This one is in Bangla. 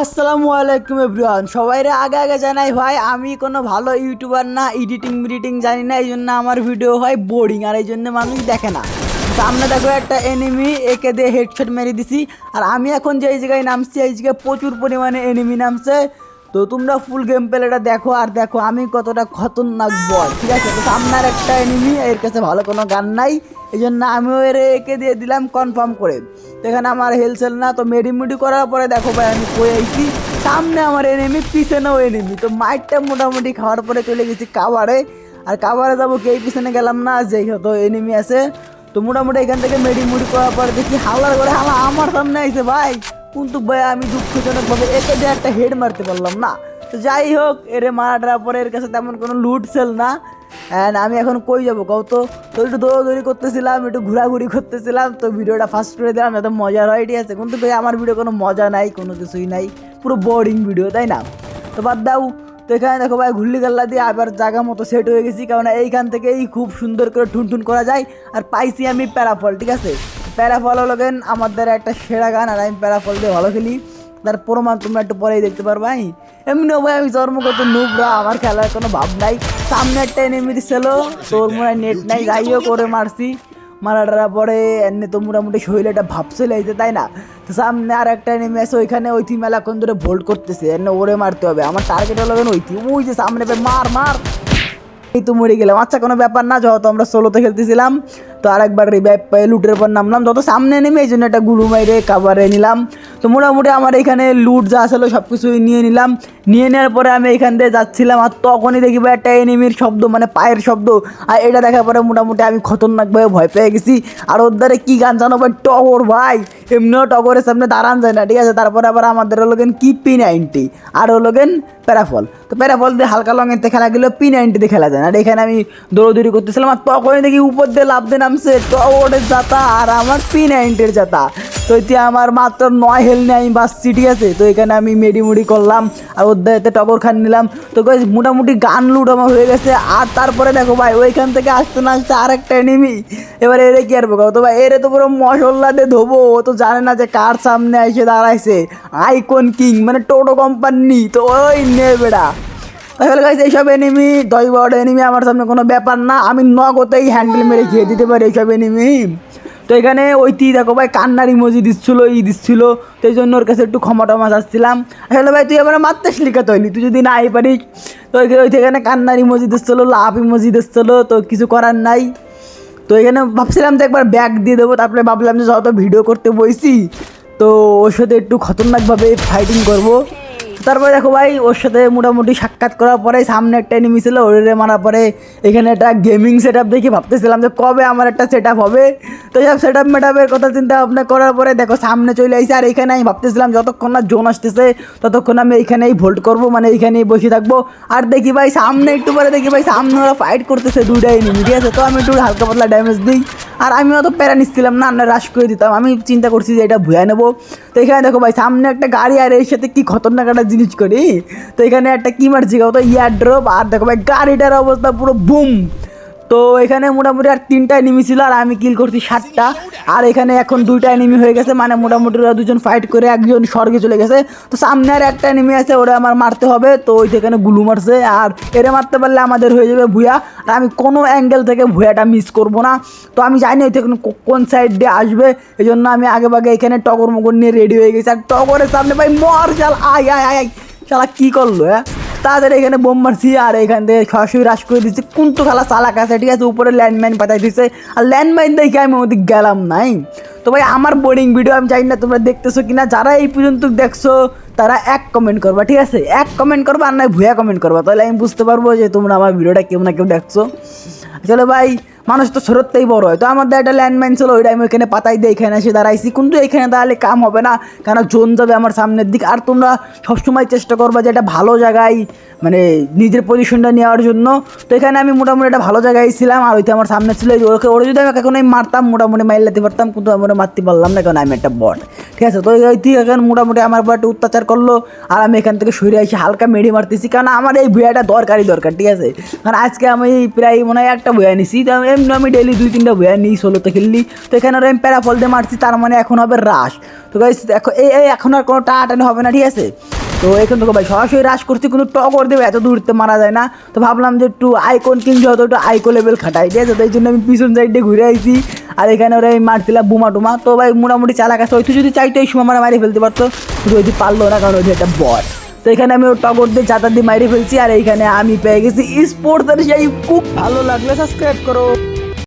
আসসালামু আলাইকুম এভরিওয়ান। সবাইরে আগে আগে জানাই, ভাই, আমি কোনো ভালো ইউটিউবার না, এডিটিং, মিডিটিং জানি না, এই জন্য আমার ভিডিও হয় বোরিং, আর এই জন্য মানুষ দেখে না। সামনে দেখো একটা এনিমি একে দিয়ে হেডশট মেরে দিছি, আর আমি এখন যে এই জায়গায় নামছি, এই জায়গায় প্রচুর পরিমাণে এনিমি নামছে। তো তোমরা ফুল গেম প্লেটা দেখো, আর দেখো আমি কতটা খতরনাক বল ঠিক আছে? তো সামনে আর একটা এনিমি এর কাছে ভালো কোনো গান নাই, এই জন্য আমিও এর একে দিয়ে দিলাম কনফার্ম করে। এখানে আমার হেলসেল না, তো মেডিমুডি করার পরে দেখো ভাই, আমি কয়ে আইছি। সামনে আমার এনিমি পিছনেও এনেমি তো মাইটটা মোটামুটি খাওয়ার পরে চলে গেছি কাবারে। আর কাবারে যাব কে পিছনে গেলাম না, যেই হতো এনিমি আছে। তো মোটামুটি এখান থেকে মেডিমুডি করার পরে দেখি হালার করে হালা আমার সামনে আইছে ভাই। কিন্তু ভাই, আমি দুঃখজনকভাবে একে দিয়ে একটা হেড মারতে পারলাম না। তো যাই হোক, এরে মারাটার পরে এর কাছে তেমন কোনো লুট সেল না। অ্যান্ড আমি এখন কই যাব কও তো? তো একটু দৌড়াদৌড়ি করতেছিলাম, একটু ঘোরাঘুরি করতেছিলাম, তো ভিডিওটা ফার্স্ট করে দিলাম, এত মজার হয় ঠিক আছে। কিন্তু ভাই, আমার ভিডিও কোনো মজা নাই, কোনো কিছুই নাই, পুরো বোরিং ভিডিও তাই না? তো বাদ দাও, তো এখানে দেখো ভাই ঘুরলি গাল্লা দিয়ে আবার জায়গা মতো সেট হয়ে গেছি কারণ এইখান থেকেই খুব সুন্দর করে ঠুন ঠুন করা যায়, আর পাইছি আমি প্যারাফল ঠিক আছে? প্যারাফল হলো গেন আমাদের একটা সেরা গান, আর আমি প্যারাফল দিয়ে ভালো খেলি। তার প্রমাণ তোমরা একটু পরেই দেখতে পারবা এমনিও ভাই আমি জন্মগত নুবরা আমার খেলার কোনো ভাব নাই। সামনে একটা এনিমি ছিল তোর মনে নেট নাই যাইও করে মারছি। মারাটার পরে, এমনি তো মোটামুটি শরীরে ভাব চলে তাই না? তো সামনে আর একটা এনিমি আছে, ওইখানে ওই থিম মেলাক্ষণ ধরে ভোল্ট করতেছে, এমনি ওরে মারতে হবে। আমার টার্গেট হলো ওই থিম ওই যে সামনে মার মার। এই তো মরে গেলাম। আচ্ছা কোনো ব্যাপার না যেহেতু আমরা সোলোতে খেলতেছিলাম তো আরেকবার রিভাইভ পেয়ে লুটের পর নামলাম। যত সামনে নেমে এই জন্য একটা গুলু মাইরে কাবারে নিলাম। তো মোটামুটি আমার এখানে লুট যা আসলো সব কিছুই নিয়ে নিলাম। নিয়ে নেওয়ার পরে আমি এখান দিয়ে যাচ্ছিলাম আর তখনই দেখি ভাই একটা এনিমির শব্দ মানে পায়ের শব্দ। আর এটা দেখার পরে মোটামুটি আমি খতরনাকভাবে ভয় পেয়ে গেছি। আর ওর দ্বারা কী গান জানো ভাই? টগর ভাই। এমনিও টগরের সামনে দাঁড়ান যায় না, ঠিক আছে? তারপরে আবার আমাদের হলো গেন কি পি নাইনটি আর হলো গেন প্যারাফল তো প্যারাফল দিয়ে হালকা লঙেতে খেলা গেলেও পি নাইনটিতে খেলা যায় না। আর এখানে আমি দৌড়দৌড়ি করতেছিলাম আর তখনই দেখি উপর দিয়ে লাভ দিয়ে নামছে টগরের জাতা আর আমার পি নাইনটির জাতা তো এতে আমার মাত্র নয় হেল নিয়ে আমি বাঁচছি ঠিক আছে, তো এখানে আমি মেডিমুড়ি করলাম, আর দায়িত্বে টগর খান নিলাম। তো মোটামুটি গান লুট আমার হয়ে গেছে, আর তারপরে দেখো ভাই, ওইখান থেকে আসতে না আসতে আর একটা এনিমি এবার এরে কি আর বোকা তো ভাই, এরে তো পুরো মশলা দিয়ে ধোবো, ও তো জানে না যে কার সামনে এসে দাঁড়াইছে। আইকন কিং মানে টোটো কোম্পানি তো ওই নে বেড়া। তাহলে গাইছে এইসব এনিমি দশ বারোটা এনিমি আমার সামনে কোনো ব্যাপার না। আমি নগতেই হ্যান্ডেল মেরে খেয়ে দিতে পারি এইসব এনিমি তো এখানে ওই তি দেখো ভাই, কান্নার ইমোজি দিচ্ছিল, ই দিচ্ছিল। তো এই জন্য ওর কাছে একটু ক্ষমা টমা চাচ্ছিলাম। আসলে ভাই, তুই আমার মারতে লিখা তৈলি তুই যদি না নাই পারিস। তো ওই এখানে কান্নার ইমোজি দিচ্ছিল লাভ ইমোজি দিচ্ছিল, তো কিছু করার নাই। তো এখানে ভাবছিলাম যে একবার ব্যাগ দিয়ে দেবো, তারপরে ভাবলাম যে যত ভিডিও করতে বইছি, তো ওর সাথে একটু খতরনাকভাবে ফাইটিং করব। তারপরে দেখো ভাই, ওর সাথে মোটামুটি সাক্ষাৎ করার পরে সামনে একটা এনিমি ছিল, ওরে মারার পরে এখানে একটা গেমিং সেট আপ দেখে ভাবতেছিলাম যে কবে আমার একটা সেট আপ হবে। তো সব সেট আপ মেটআপের কথা চিন্তা ভাবনা করার পরে দেখো সামনে চলে আসছে আর এখানে আমি ভাবতেছিলাম যতক্ষণ না জোন আসতেছে, ততক্ষণ আমি এইখানেই ভোল্ট করব মানে এইখানেই বসে থাকব। আর দেখি ভাই, সামনে একটু পরে দেখি ভাই, সামনে ওরা ফাইট করতেছে দুইটা এনিমি ঠিক আছে? তো আমি একটু হালকা পাতলা ড্যামেজ দিই। আর আমি অত প্যারা নিচ্ছিলাম না আমরা রাশ করে দিতাম। আমি চিন্তা করছি যে এটা ভুয়া নেব। তো এখানে দেখো ভাই, সামনে একটা গাড়ি আর এর সাথে কি খতরনাক একটা জিনিস করি। তো এখানে একটা কি মারছি তো ইয়ার ড্রপ আর দেখো ভাই, গাড়িটার অবস্থা পুরো বুম। তো এখানে মোটামুটি আর তিনটা এনিমি ছিল আর আমি কিল করছি সাতটা। আর এখানে এখন দুইটা এনিমি হয়ে গেছে মানে মোটামুটি ওরা দুজন ফাইট করে একজন স্বর্গে চলে গেছে। তো সামনে আর একটা এনিমি আছে, ওরা আমার মারতে হবে। তো ওই সেখানে গুলু মারছে, আর এরে মারতে পারলে আমাদের হয়ে যাবে ভুয়া। আর আমি কোনো অ্যাঙ্গেল থেকে ভুয়াটা মিস করব না। তো আমি জানি ওই থেকে কোন সাইড দিয়ে আসবে এই জন্য আমি আগে ভাগে এখানে টগর মগর নিয়ে রেডি হয়ে গেছি। আর টগরের সামনে ভাই মর চাল আয় আয় আয়। শালা কী করল হ্যাঁ? তাদের এখানে বোম মারছি, আর এখান থেকে সরাসরি রাশ করে দিচ্ছি। তো খেলা চালাক আছে, ঠিক আছে? উপরে ল্যান্ডমাইন পাঠাই দিচ্ছে আর ল্যান্ডমাইন দেখে আমি ওদিক গেলাম নাই। তো ভাই, আমার বোরিং ভিডিও আমি জানি না তোমরা দেখতেছো কিনা। যারা এই পর্যন্ত দেখছ, তারা এক কমেন্ট করবা, ঠিক আছে? এক কমেন্ট করবা আর নয় ভুয়া কমেন্ট করবা। তাহলে আমি বুঝতে পারব যে তোমরা আমার ভিডিওটা কেউ না কেউ দেখছ। চলো ভাই মানুষ তো সরতেই বড় হয়। তো আমাদের একটা ল্যান্ডমাইন ছিল ওইটা আমি ওইখানে পাতাই দিয়ে এখানে এসে দাঁড়াইছি। কিন্তু এখানে দাঁড়ালে কাম হবে না, কেন জোন যাবে আমার সামনের দিক। আর তোমরা সবসময় চেষ্টা করবা যে একটা ভালো জায়গায় মানে নিজের পজিশনটা নেওয়ার জন্য। তো এখানে আমি মোটামুটি একটা ভালো জায়গায় ছিলাম, আর ওইটা আমার সামনে ছিল। ওকে, ওরা যদি আমি এখন মারতাম, মোটামুটি মাইল দিতে পারতাম, কিন্তু আমি মারতে পারলাম না, কারণ আমি একটা বট ঠিক আছে? তো ওই ঠিক এখন মোটামুটি আমার একটা অত্যাচার করল, আর আমি এখান থেকে সরে আসি হালকা মেডি মারতেছি। কারণ আমার এই ভুয়াটা দরকারই দরকার, ঠিক আছে? কারণ আজকে আমি প্রায় মনে হয় একটা ভুয়া নিছি, তো এমনি আমি ডেলি দুই তিনটা বইয়া নিই ষোলোতে খেললি তো এখানে আমি প্যারাফল দিয়ে মারছি, তার মানে এখন হবে রাশ। তো এই এখন আর কোনো টাটানি হবে না, ঠিক আছে? তো এখান থেকে ভাই, সরাসরি রাশ করছি, কোনো টকর দেবে, এত দূরতে মারা যায় না। তো ভাবলাম যে একটু আইকন কিং যত একটু আইকো লেভেল খাটাই, ঠিক আছে? তো এই জন্য আমি পিছন সাইডে ঘুরে আইছি, আর এখানে ওরা মারছিলাম বুমা টুমা। তো ভাই, মোটামুটি চালাক আছে। ওই তো যদি চাইতো এই সময় আমার মারি ফেলতে পারতো, কিন্তু ওই পারল না, কারণ ওই একটা বট তো এখানে আমি ওর টগর দিয়ে চাতার দিয়ে মারি ফেলছি, আর এইখানে আমি পেয়ে গেছি স্পোর্টস আর সেই খুব ভালো লাগলে। সাবস্ক্রাইব করো।